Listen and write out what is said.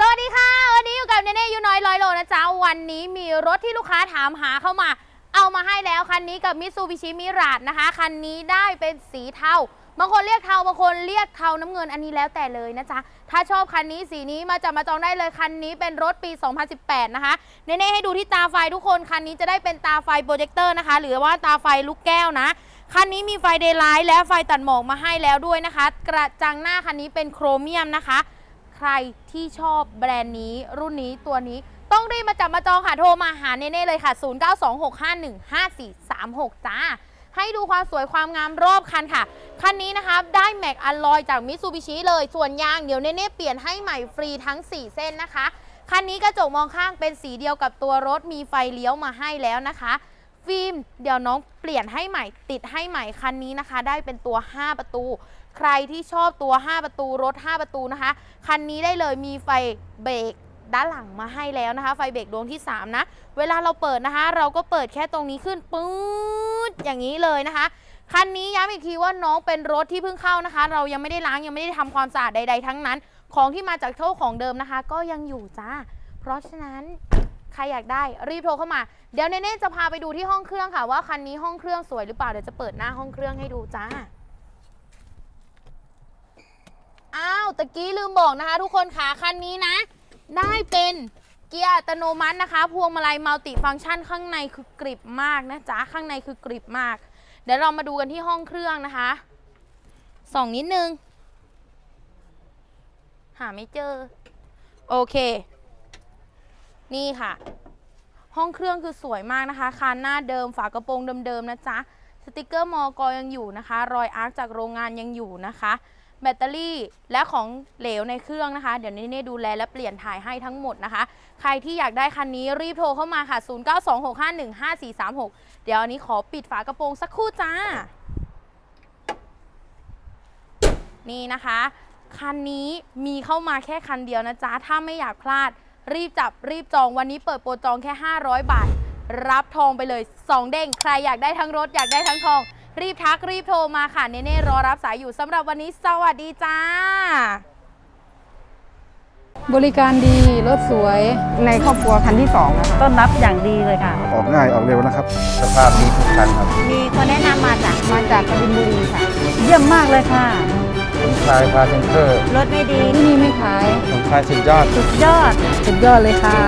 สวัสดีค่ะ วันนี้อยู่กับเนเน่ยูน้อยร้อยโลนะจ๊ะ วันนี้มีรถที่ลูกค้าถามหาเข้ามา เอามาให้แล้วคันนี้กับมิตซูบิชิมิราดนะคะ คันนี้ได้เป็นสีเทา บางคนเรียกเทา บางคนเรียกเทาน้ำเงินอันนี้แล้วแต่เลยนะจ๊ะ ถ้าชอบคันนี้สีนี้มาจับมาจองได้เลย คันนี้เป็นรถปี 2018 นะคะ เนเน่ให้ดูที่ตาไฟทุกคน คันนี้จะได้เป็นตาไฟโปรเจคเตอร์นะคะ หรือว่าตาไฟลูกแก้วนะ คันนี้มีไฟเดย์ไลท์และไฟตัดหมอกมาให้แล้วด้วยนะคะ กระจังหน้าคันนี้เป็นโครเมียมนะคะ ใครที่ชอบแบรนด์นี้รุ่นนี้ตัวนี้ต้องรีบมาจับมาจองค่ะ โทรมาหาเน่เลยค่ะ 0926515436 จ้า ให้ดูความสวยความงามรอบคันค่ะ คันนี้นะคะได้แม็กอลลอยจากมิ t ซูบิชิเลย ส่วนยางเดี๋ยวเนเน่เปลี่ยนให้ใหม่ฟรีทั้ง 4 เส้นนะคะ คันนี้กระจกมองข้างเป็นสีเดียวกับตัวรถมีไฟเลี้ยวมาให้แล้วนะคะ ฟิล์มเดี๋ยวน้องเปลี่ยนให้ใหม่ติดให้ใหม่คันนี้นะคะ ได้เป็นตัว 5 ประตู ใครที่ชอบตัว 5 ประตูรถ 5 ประตูนะคะ คันนี้ได้เลยมีไฟเบรกด้านหลังมาให้แล้วนะคะ ไฟเบรกดวงที่ 3 นะ เวลาเราเปิดนะคะ เราก็เปิดแค่ตรงนี้ขึ้นปื๊ดอย่างนี้เลยนะคะ คันนี้ย้ำอีกทีว่าน้องเป็นรถที่เพิ่งเข้านะคะ เรายังไม่ได้ล้างยังไม่ได้ทำความสะอาดใด ๆ ทั้งนั้น ของที่มาจากโชคของเดิมนะคะ ก็ยังอยู่จ้าเพราะฉะนั้น ใครอยากได้รีบโทรเข้ามา เดี๋ยวเนเน่จะพาไปดูที่ห้องเครื่องค่ะ ว่าคันนี้ห้องเครื่องสวยหรือเปล่าเดี๋ยวจะเปิดหน้าห้องเครื่องให้ดูจ้าอ้าวตะกี้ลืมบอกนะคะ ทุกคนค่ะคันนี้นะ ได้เป็นเกียร์อัตโนมัตินะคะ พวงมาลัยมัลติฟังก์ชันข้างในคือกริบมากนะจ๊ะข้างในคือกริบมาก เดี๋ยวเรามาดูกันที่ห้องเครื่องนะคะส่องนิดนึง หาไม่เจอ โอเค นี่ค่ะ ห้องเครื่องคือสวยมากนะคะ คานหน้าเดิมฝากระโปรงเดิมๆนะจ๊ะ สติกเกอร์มอกอยังอยู่นะคะ รอยอาร์คจากโรงงานยังอยู่นะคะ แบตเตอรี่และของเหลวในเครื่องนะคะ เดี๋ยวนี้เน่ดูแลและเปลี่ยนถ่ายให้ทั้งหมดนะคะ ใครที่อยากได้คันนี้รีบโทรเข้ามาค่ะ 0926515436 เดี๋ยวอันนี้ขอปิดฝากระโปรงสักครู่จ้า นี่นะคะคันนี้มีเข้ามาแค่คันเดียวนะจ๊ะ ถ้าไม่อยากพลาด รีบจับรีบจองวันนี้เปิดโปรจองแค่ 500 บาท รับทองไปเลย 2 เด้ง ใครอยากได้ทั้งรถอยากได้ทั้งทอง รีบทักรีบโทรมาค่ะเนเน่รอรับสายอยู่สำหรับวันนี้สวัสดีจ้า บริการดีรถสวยในครอบครัวคันที่2นะคะต้อนรับอย่างดีเลยค่ะ ออกง่ายออกเร็วนะครับ สภาพดีทุกคันครับ มีคนแนะนำมาจากมาจากกบินบุรีค่ะ เยี่ยมมากเลยค่ะผม ชายพาเซนเตอร์รถไม่ดีที่นี่ไม่ขายผมชายสุดยอด สุดยอด สุดยอดเลยค่ะ